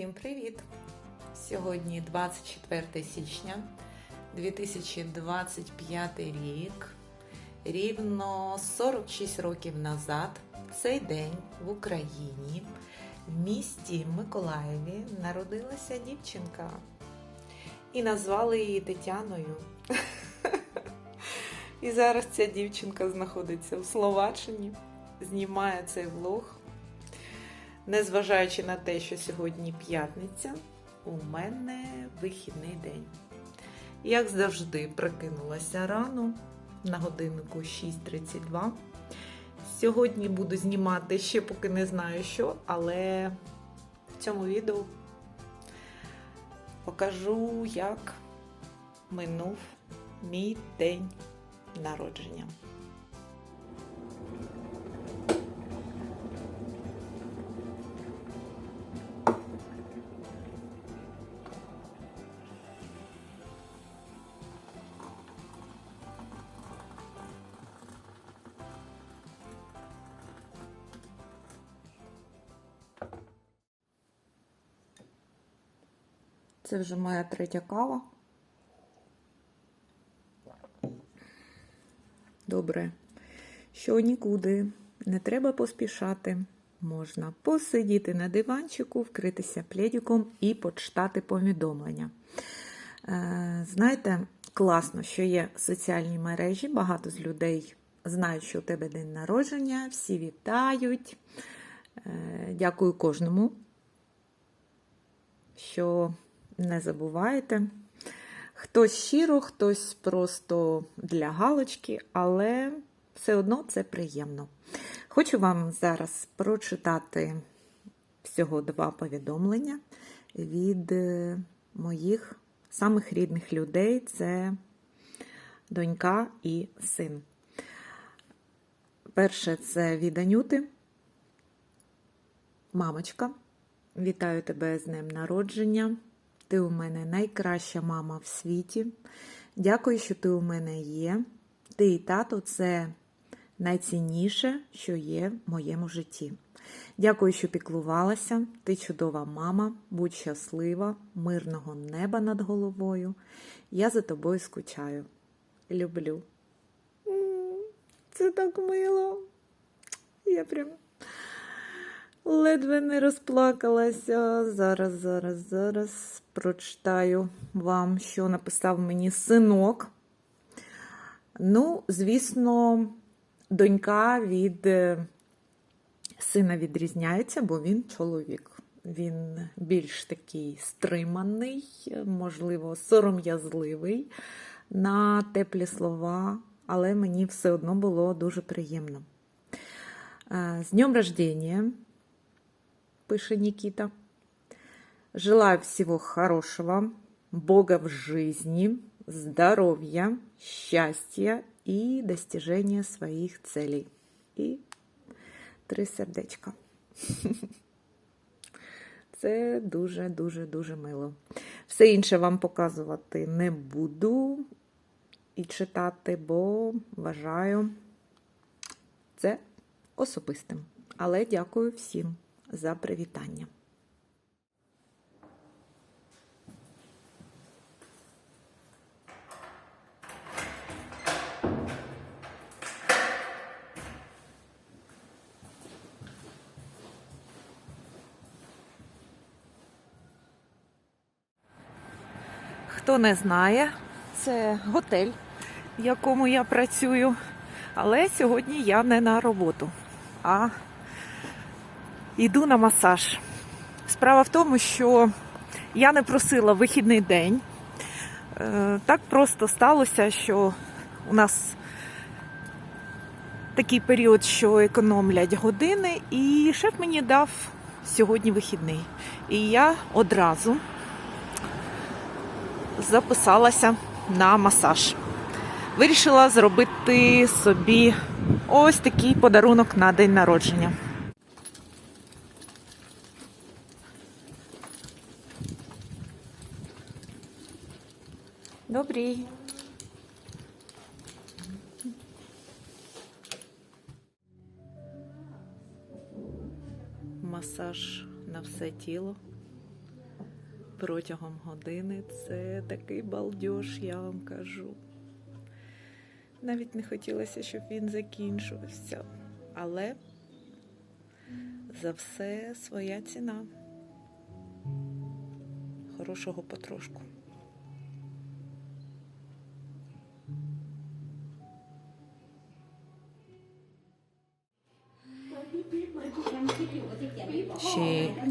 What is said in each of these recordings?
Всім привіт! Сьогодні 24 січня 2025 рік. Рівно 46 років назад, цей день в Україні, в місті Миколаєві, народилася дівчинка. І назвали її Тетяною. І зараз ця дівчинка знаходиться в Словаччині, знімає цей влог. Незважаючи на те, що сьогодні п'ятниця, у мене вихідний день. Як завжди, прокинулася рано на годиннику 6.32. Сьогодні буду знімати ще поки не знаю що, але в цьому відео покажу, як минув мій день народження. Це вже моя третя кава. Добре, що нікуди, не треба поспішати. Можна посидіти на диванчику, вкритися пледиком і почитати повідомлення. Е, знаєте, класно, що є соціальні мережі, багато з людей знають, що у тебе день народження, всі вітають. Е, дякую кожному, що не забуваєте. Хтось щиро, хтось просто для галочки, але все одно це приємно. Хочу вам зараз прочитати всього два повідомлення від е, моїх самих рідних людей: це донька і син. Перше це від Анюти. Мамочка, вітаю тебе з днем народження. Ти у мене найкраща мама в світі. Дякую, що ти у мене є. Ти і тато це найцінніше, що є в моєму житті. Дякую, що піклувалася. Ти чудова мама, будь щаслива, мирного неба над головою. Я за тобою скучаю. Люблю. Це так мило. Я прям ледве не розплакалася. Зараз, зараз, зараз прочитаю вам, що написав мені синок. Ну, звісно, донька від е, сина відрізняється, бо він чоловік. Він більш такий стриманий, можливо, сором'язливий на теплі слова, але мені все одно було дуже приємно. З днем рождения, пише Никита. Желаю всего хорошего, Бога в жизни, здоровья, счастья и достижения своих целей. І три сердечка. Це дуже-дуже-дуже мило. Все інше вам показувати не буду і читати, бо вважаю це особистим. Але дякую всім за привітання. Хто не знає, це готель, в якому я працюю. Але сьогодні я не на роботу, а йду на масаж. Справа в тому, що я не просила вихідний день. Е, Так просто сталося, що у нас такий період, що економлять години, і шеф мені дав сьогодні вихідний. І я одразу записалася на масаж. Вирішила зробити собі ось такий подарунок на день народження. Добрий. Масаж на все тіло. протягом години. Це такий балдеж, я вам кажу. Навіть не хотілося, щоб він закінчився. Але за все своя ціна. Хорошого потрошку.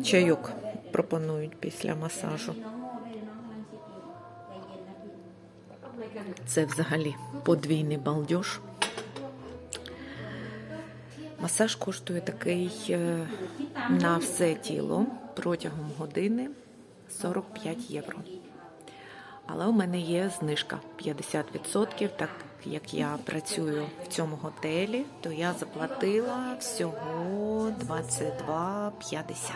Чайок пропонують після масажу. Це взагалі подвійний балдеж. Масаж коштує такий е, на все тіло протягом години 45 євро але у мене є знижка 50%, так як я працюю в цьому готелі, то я заплатила всього 22,50.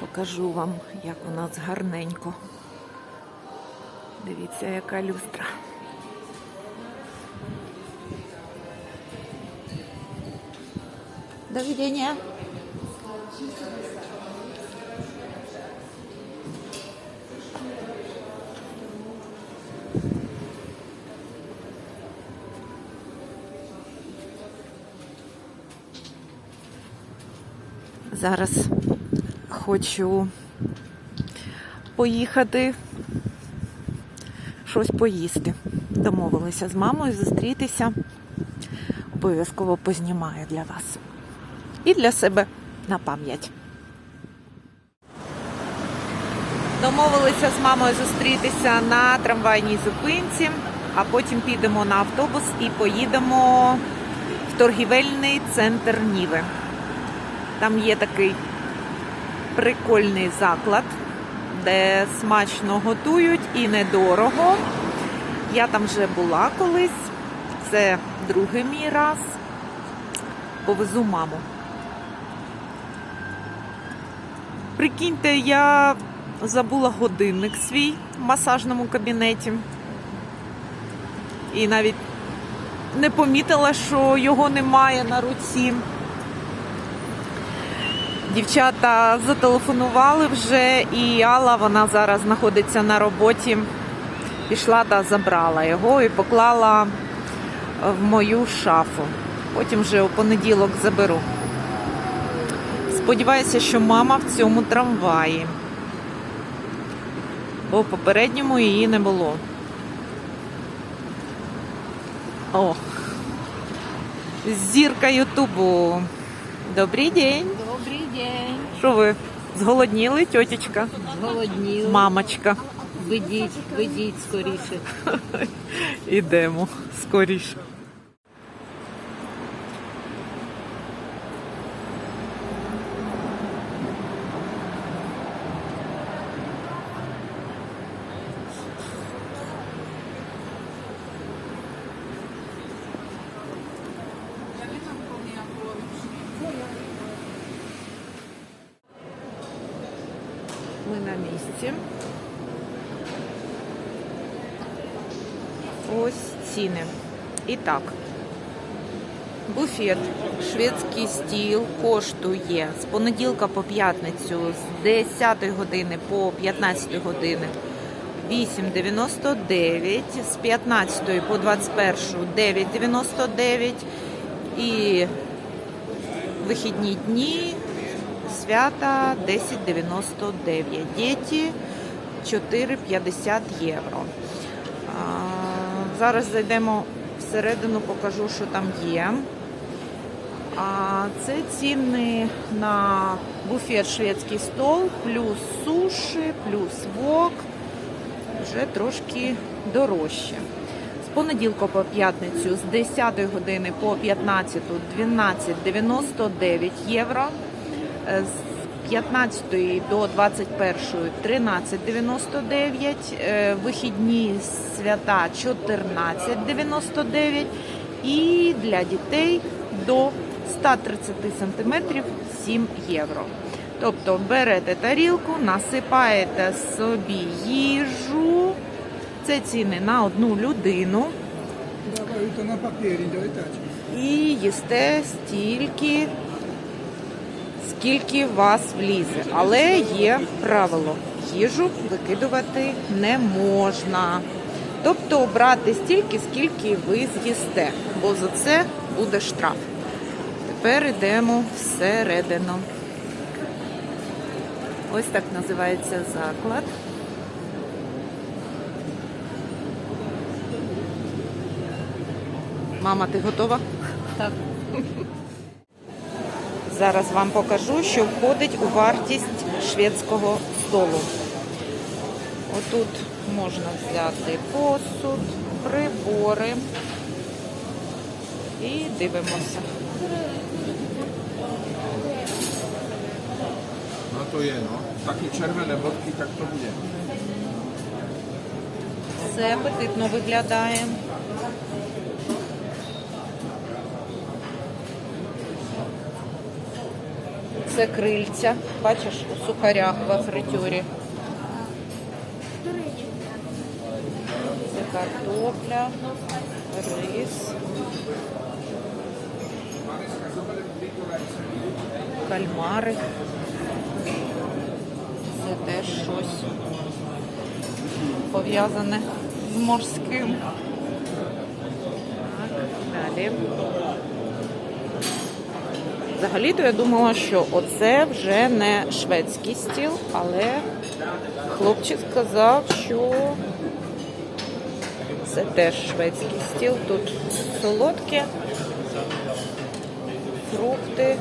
Покажу вам, як у нас гарненько. Дивіться, яка люстра. До видения. Зараз хочу поїхати щось поїсти. Домовилися з мамою зустрітися. Обов'язково познімаю для вас. І для себе на пам'ять. Домовилися з мамою зустрітися на трамвайній зупинці, а потім підемо на автобус і поїдемо в торгівельний центр Ніви. Там є такий прикольний заклад, де смачно готують і недорого. Я там вже була колись. Це другий мій раз. Повезу маму. Прикиньте, я забула годинник свій в масажному кабінеті. І навіть не помітила, що його немає на руці. Дівчата зателефонували вже, і Алла, вона зараз знаходиться на роботі. Пішла та забрала його і поклала в мою шафу. Потім вже у понеділок заберу. Сподіваюся, що мама в цьому трамваї. Бо в попередньому її не було. О, зірка Ютубу. Добрий день. Що ви зголодніли, тьотечка? Зголодніли. Мамочка. Ведіть, ведіть скоріше. Ідемо скоріше. Ми на місці. Ось ціни. І так, буфет, шведський стіл коштує з понеділка по п'ятницю з 10 години по 15 години 8,99, з 15 по 21 9,99 і вихідні дні свята 10,99. Діти 4,50 євро. Зараз зайдемо всередину, покажу, що там є. Це ціни на буфет шведський стол, плюс суші, плюс вок. Вже трошки дорожче. З понеділка по п'ятницю з 10 години по 15 12,99 євро. Е, З 15 до 21 13,99, е, вихідні свята 14,99 і для дітей до 130 см 7 євро. Тобто берете тарілку, насипаєте собі їжу. Це ціни на одну людину. І їсте стільки, скільки вас влізе. Але є правило: їжу викидувати не можна. Тобто брати стільки, скільки ви з'їсте, бо за це буде штраф. Тепер йдемо всередину. Ось так називається заклад. Мама, ти готова? Так. Зараз вам покажу, що входить у вартість шведського столу. Отут можна взяти посуд, прибори і дивимося. To je, no. Taky červené bodky, tak to bude. Все апетитно виглядає. Це крильця, бачиш, у сухарях во фритюрі. Це картопля, рис. Кальмари. Це теж щось пов'язане з морським. Далі. Взагалі-то я думала, що оце вже не шведський стіл, але хлопчик сказав, що це теж шведський стіл. Тут солодке, фрукти,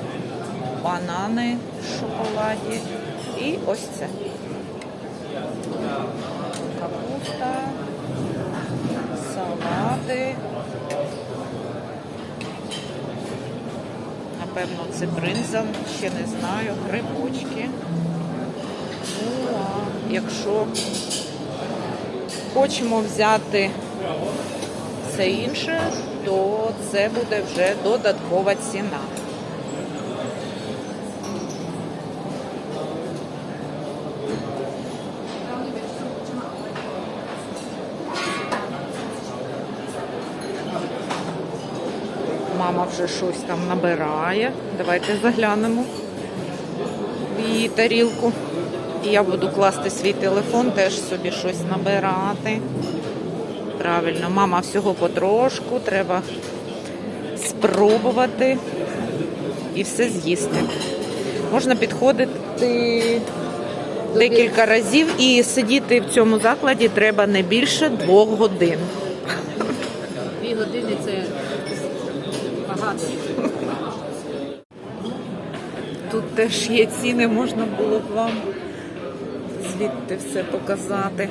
банани в шоколаді і ось це. Капуста, салати. Напевно, це бринза, ще не знаю, грибочки. Ну, а якщо хочемо взяти все інше, то це буде вже додаткова ціна. Мама вже щось там набирає. Давайте заглянемо в її тарілку. І я буду класти свій телефон, теж собі щось набирати. Правильно, мама всього потрошку, треба спробувати і все з'їсти. Можна підходити декілька разів і сидіти в цьому закладі треба не більше двох годин. Дві години це багато. Тут теж є ціни, можна було б вам звідти все показати.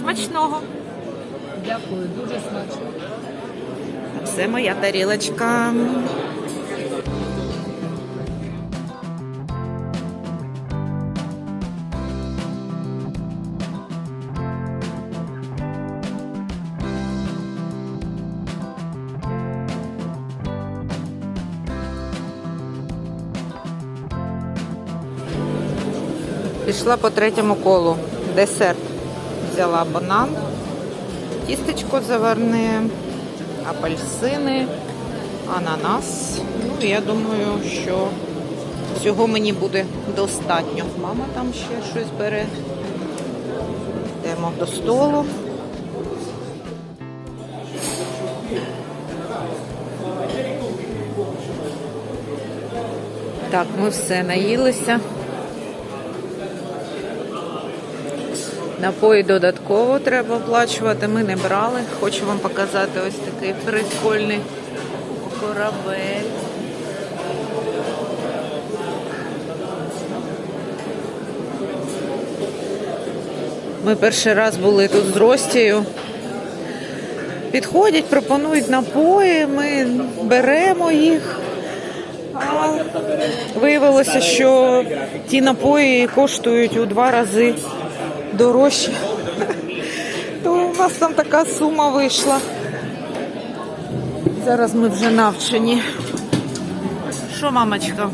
Смачного! Дякую, дуже смачно. Це моя тарілочка. Пішла по третьому колу. Десерт. Взяла банан, тістечко заварне, апельсини, ананас. Ну, я думаю, що цього мені буде достатньо. Мама там ще щось бере. Йдемо до столу. Так, ми все наїлися. Напої додатково треба оплачувати. Ми не брали. Хочу вам показати ось такий прикольний корабель. Ми перший раз були тут з Ростією. Підходять, пропонують напої, ми беремо їх. А виявилося, що ті напої коштують у два рази дорожче. То у нас там така сума вийшла. Зараз ми вже навчені що, мамочка?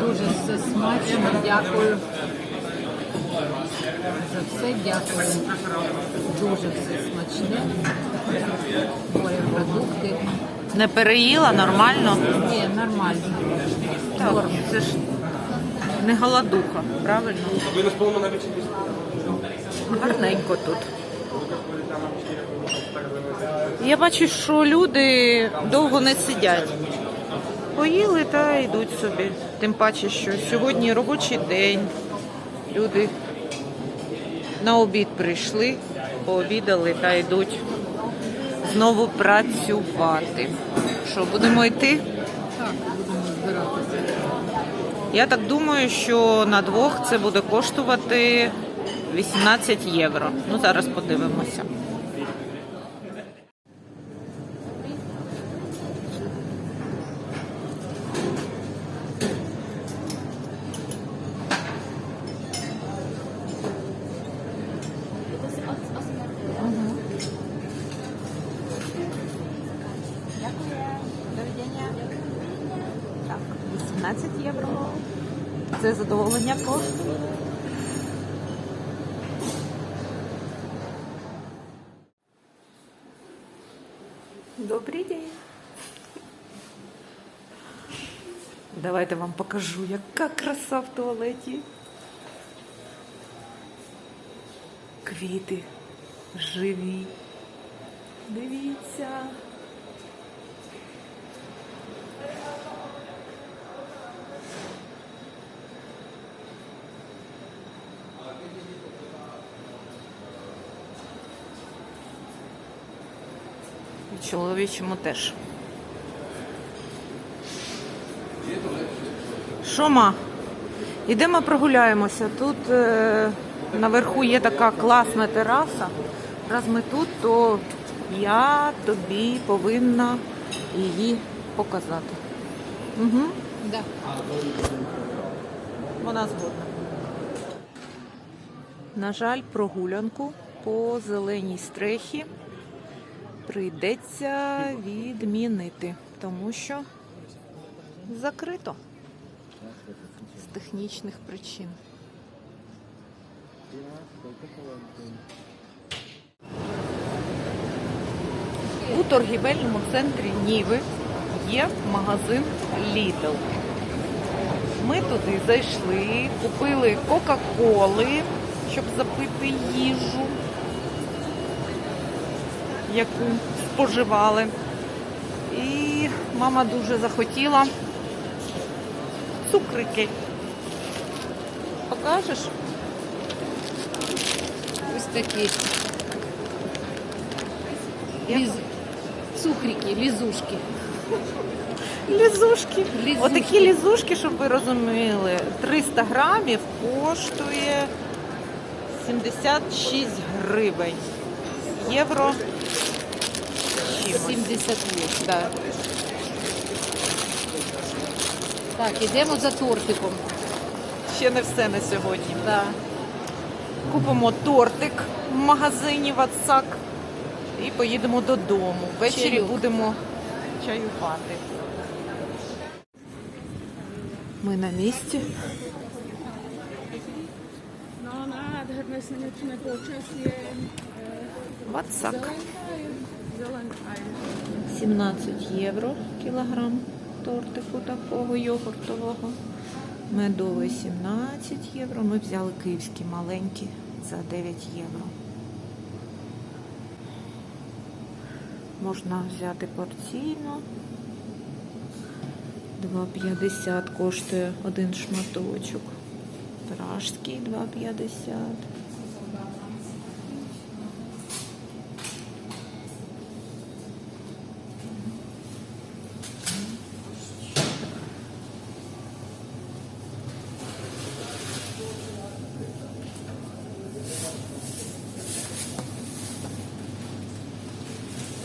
Дуже все смачно, дякую. За все дякую. Дуже все смачне. Морепродукти. Не переїла нормально? Ні, нормально. Так, це ж не голодуха, правильно? Гарненько тут. Я бачу, що люди довго не сидять. Поїли та йдуть собі. Тим паче, що сьогодні робочий день. Люди на обід прийшли, пообідали та йдуть знову працювати. Що, будемо йти? Так, будемо збиратися. Я так думаю, що на двох це буде коштувати 18 євро. Ну, зараз подивимося. Покажу, яка краса в туалеті. Квіти живі. Дивіться. Чоловічому теж. Що, ма? Ідемо прогуляємося. Тут е, наверху є така класна тераса. Раз ми тут, то я тобі повинна її показати. Угу. Да. Вона згодна. На жаль, прогулянку по зеленій стрехі прийдеться відмінити, тому що закрито технічних причин. У торгівельному центрі Ніви є магазин Lidl. Ми туди зайшли, купили Кока-Коли, щоб запити їжу, яку споживали. І мама дуже захотіла цукрики. Покажеш? Ось такі. Ліз... Цукрики, лізушки. Лізушки. Лізушки. Отакі лізушки, щоб ви розуміли, 300 грамів коштує 76 гривень. Євро. чимось. 78, да. Так, ідемо за тортиком. Ще не все на сьогодні. Да. Купимо тортик в магазині Ватсак і поїдемо додому. Ввечері Чайок. будемо чаювати. Ми на місці. Ватсак. 17 євро кілограм тортику такого йогуртового. Медовий 17 євро. Ми взяли київські маленькі за 9 євро. Можна взяти порційно. 2,50 коштує один шматочок. Пражський 2,50.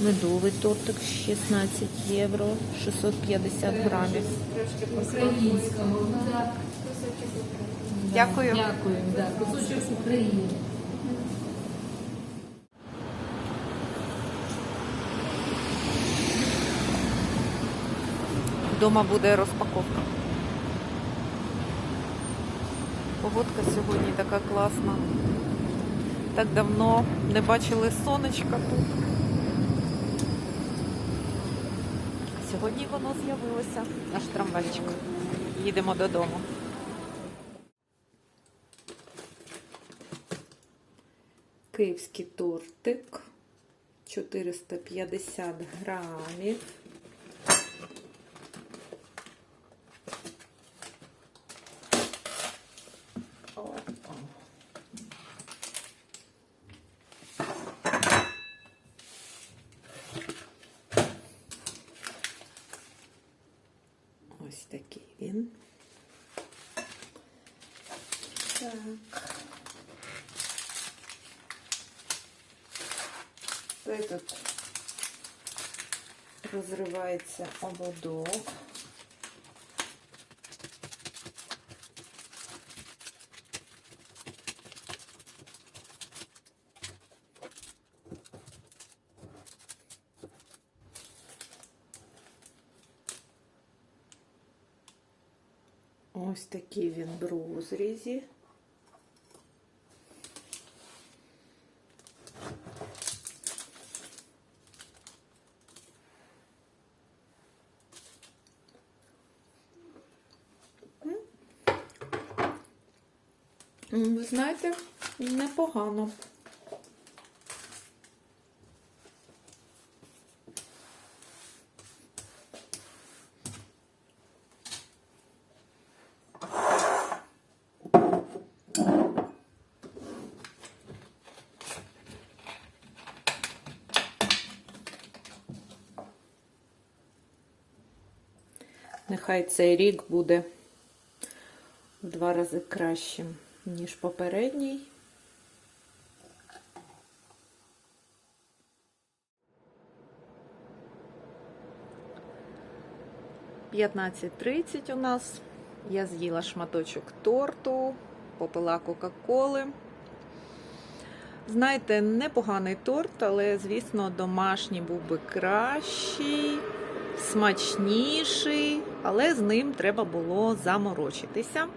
Медовий тортик 16 євро, 650 грамів. Українська Українського. Дякую. Дякую, да. Кусочок з України. Вдома буде розпаковка. Погодка сьогодні така класна. Так давно не бачили сонечка тут. Сьогодні воно з'явилося. Наш трамвайчик. Їдемо додому. Київський тортик 450 грамів. Опа. Ось такий він. Так. Этот розривається ободок. Ось такий він в розрізі. М, Ви знаєте, непогано. Нехай цей рік буде в два рази кращим, ніж попередній. П'ятнадцять тридцять у нас. Я з'їла шматочок торту, попила Кока-Коли. Знаєте, непоганий торт, але, звісно, домашній був би кращий, смачніший, але з ним треба було заморочитися.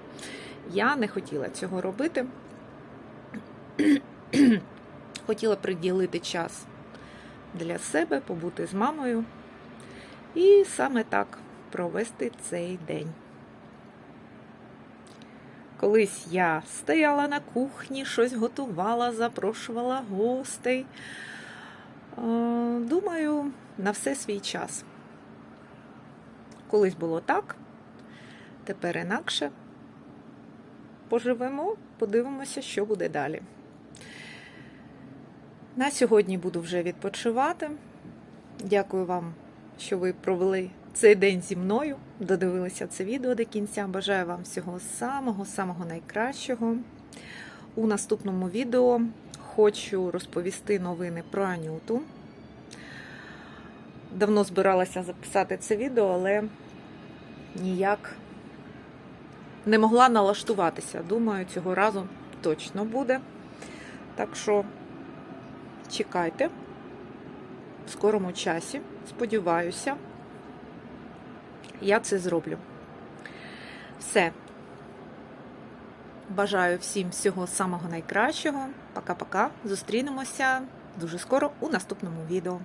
Я не хотіла цього робити. Хотіла приділити час для себе, побути з мамою і саме так провести цей день. Колись я стояла на кухні, щось готувала, запрошувала гостей. Е, Думаю, на все свій час. Колись було так, тепер інакше. Поживемо, подивимося, що буде далі. На сьогодні буду вже відпочивати. Дякую вам, що ви провели цей день зі мною, додивилися це відео до кінця. Бажаю вам всього самого-самого найкращого. У наступному відео хочу розповісти новини про Анюту. Давно збиралася записати це відео, але ніяк не могла налаштуватися. Думаю, цього разу точно буде. Так що чекайте в скорому часі. Сподіваюся, я це зроблю. Все. Бажаю всім всього самого найкращого. Пока-пока. Зустрінемося дуже скоро у наступному відео.